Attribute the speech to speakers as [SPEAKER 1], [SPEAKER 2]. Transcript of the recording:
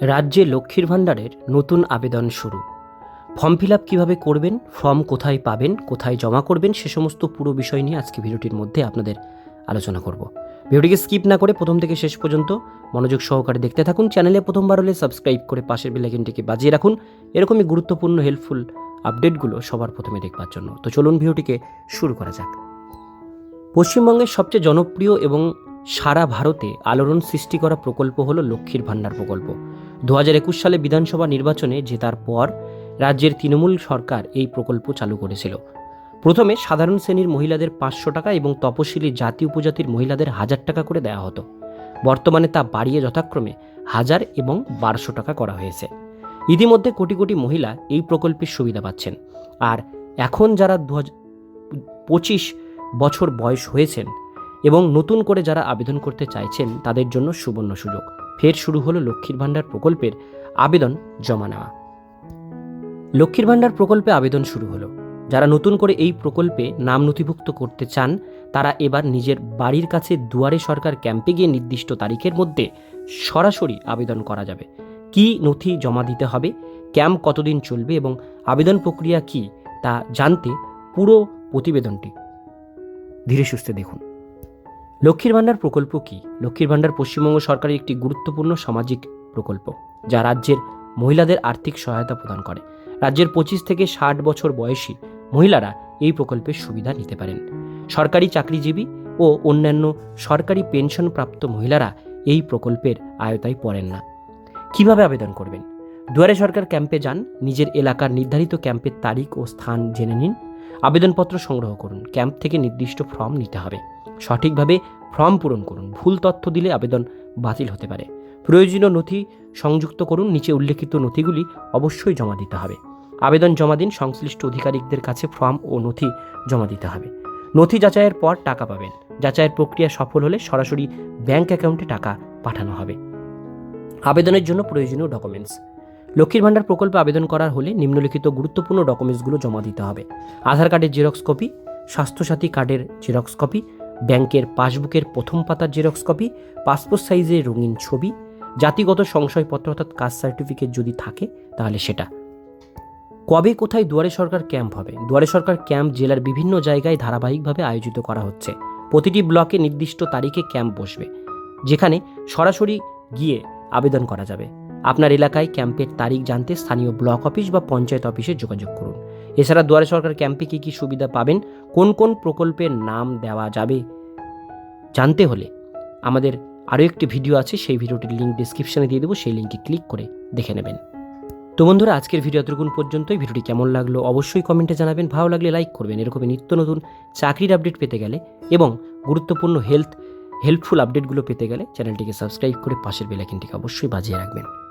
[SPEAKER 1] রাজ্যে লক্ষ্মীর ভাণ্ডারের নতুন আবেদন শুরু। ফর্ম ফিল আপ কীভাবে করবেন, ফর্ম কোথায় পাবেন, কোথায় জমা করবেন, সে সমস্ত পুরো বিষয় নিয়ে আজকে ভিডিওটির মধ্যে আপনাদের আলোচনা করব। ভিডিওটিকে স্কিপ না করে প্রথম থেকে শেষ পর্যন্ত মনোযোগ সহকারে দেখতে থাকুন। চ্যানেলে প্রথমবার হলে সাবস্ক্রাইব করে পাশের বেলাইকনটিকে বাজিয়ে রাখুন। এরকমই গুরুত্বপূর্ণ, হেল্পফুল আপডেটগুলো সবার প্রথমে দেখবার জন্য। তো চলুন ভিডিওটিকে শুরু করা যাক। পশ্চিমবঙ্গের সবচেয়ে জনপ্রিয় এবং সারা ভারতে আলোড়ন সৃষ্টি করা প্রকল্প হলো লক্ষ্মীর ভাণ্ডার প্রকল্প। দু একুশ সালে বিধানসভা নির্বাচনে জেতার পর রাজ্যের তৃণমূল সরকার এই প্রকল্প চালু করেছিল। প্রথমে সাধারণ শ্রেণির মহিলাদের পাঁচশো টাকা এবং তপশিলি জাতি উপজাতির মহিলাদের হাজার টাকা করে দেওয়া হতো। বর্তমানে তা বাড়িয়ে যথাক্রমে হাজার এবং বারোশো টাকা করা হয়েছে। ইতিমধ্যে কোটি কোটি মহিলা এই প্রকল্পের সুবিধা পাচ্ছেন। আর এখন যারা দু পঁচিশ বছর বয়স হয়েছেন এবং নতুন করে যারা আবেদন করতে চাইছেন তাদের জন্য সুবর্ণ সুযোগ। ফের শুরু হলো লক্ষ্মীর ভাণ্ডার প্রকল্পের আবেদন জমা নেওয়া। লক্ষ্মীর ভাণ্ডার প্রকল্পে আবেদন শুরু হলো। যারা নতুন করে এই প্রকল্পে নাম নথিভুক্ত করতে চান, তারা এবার নিজের বাড়ির কাছে দুয়ারে সরকার ক্যাম্পে গিয়ে নির্দিষ্ট তারিখের মধ্যে সরাসরি আবেদন করা যাবে। কি নথি জমা দিতে হবে, ক্যাম্প কতদিন চলবে এবং আবেদন প্রক্রিয়া কি, তা জানতে পুরো প্রতিবেদনটি। ধীরে সুস্থে দেখুন। লক্ষ্মীর ভাণ্ডার প্রকল্প কি? লক্ষ্মীর ভাণ্ডার পশ্চিমবঙ্গ সরকারের একটি গুরুত্বপূর্ণ সামাজিক প্রকল্প, যা রাজ্যের মহিলাদের আর্থিক সহায়তা প্রদান করে। রাজ্যের পঁচিশ থেকে ষাট বছর বয়সী মহিলারা এই প্রকল্পের সুবিধা নিতে পারেন। সরকারি চাকরিজীবী ও অন্যান্য সরকারি পেনশনপ্রাপ্ত মহিলারা এই প্রকল্পের আয়তায় পড়েন না। কীভাবে আবেদন করবেন? দুয়ারে সরকার ক্যাম্পে যান, নিজের এলাকার নির্ধারিত ক্যাম্পের তারিখ ও স্থান জেনে নিন। আবেদনপত্র সংগ্রহ করুন, ক্যাম্প থেকে নির্দিষ্ট ফর্ম নিতে হবে। সঠিকভাবে ফর্ম পূরণ করুন। ভুল তথ্য দিলে আবেদন বাতিল হতে পারে। প্রয়োজনীয় নথি সংযুক্ত করুন। নিচে উল্লেখিত নথিগুলি অবশ্যই জমা দিতে হবে। আবেদন জমা দিন। সংশ্লিষ্ট আধিকারিকদের কাছে ফর্ম ও নথি জমা দিতে হবে। নথি যাচাইয়ের পর টাকা পাবেন। যাচাইয়ের প্রক্রিয়া সফল হলে সরাসরি ব্যাংক অ্যাকাউন্টে টাকা পাঠানো হবে। আবেদনের জন্য প্রয়োজনীয় ডকুমেন্টস। লক্ষ্মীর ভাণ্ডার প্রকল্পে আবেদন করার হলে নিম্নলিখিত গুরুত্বপূর্ণ ডকুমেন্টসগুলো জমা দিতে হবে। আধার কার্ডের জেরক্স কপি, স্বাস্থ্যসাথী কার্ডের জেরক্স কপি ব্যাংকের পাসবুকের প্রথম পাতার জেরক্স কপি, পাসপোর্ট সাইজের রঙিন ছবি, জাতিগত সংশয়পত্র অর্থাৎ কাস্ট সার্টিফিকেট যদি থাকে, তাহলে সেটা। কবে কোথায় দুয়ারে সরকার ক্যাম্প হবে? দুয়ারে সরকার ক্যাম্প জেলার বিভিন্ন জায়গায় ধারাবাহিকভাবে আয়োজিত করা হচ্ছে। প্রতিটি ব্লকে নির্দিষ্ট তারিখে ক্যাম্প বসবে, যেখানে সরাসরি গিয়ে আবেদন করা যাবে। আপনার এলাকায় ক্যাম্পের তারিখ জানতে স্থানীয় ব্লক অফিস বা পঞ্চায়েত অফিসে যোগাযোগ করুন। এছাড়া দুয়ারে সরকার ক্যাম্পে কী কী সুবিধা পাবেন? কোন কোন প্রকল্পের নাম দেওয়া যাবে? জানতে হলে আমাদের আরও একটি ভিডিও আছে, সেই ভিডিওটির লিঙ্ক ডিসক্রিপশনে দিয়ে দেবো, সেই লিঙ্কে ক্লিক করে দেখে নেবেন। তো বন্ধুরা, আজকের ভিডিও এতটুকুন পর্যন্তই। ভিডিওটি কেমন লাগল অবশ্যই কমেন্টে জানাবেন, ভালো লাগলে লাইক করবেন। এরকমই নিত্য নতুন চাকরির আপডেট পেতে গেলে এবং গুরুত্বপূর্ণ হেলথ হেল্পফুল আপডেটগুলো পেতে গেলে চ্যানেলটিকে সাবস্ক্রাইব করে পাশের বেলাইকিনটিকে অবশ্যই বাজিয়ে রাখবেন।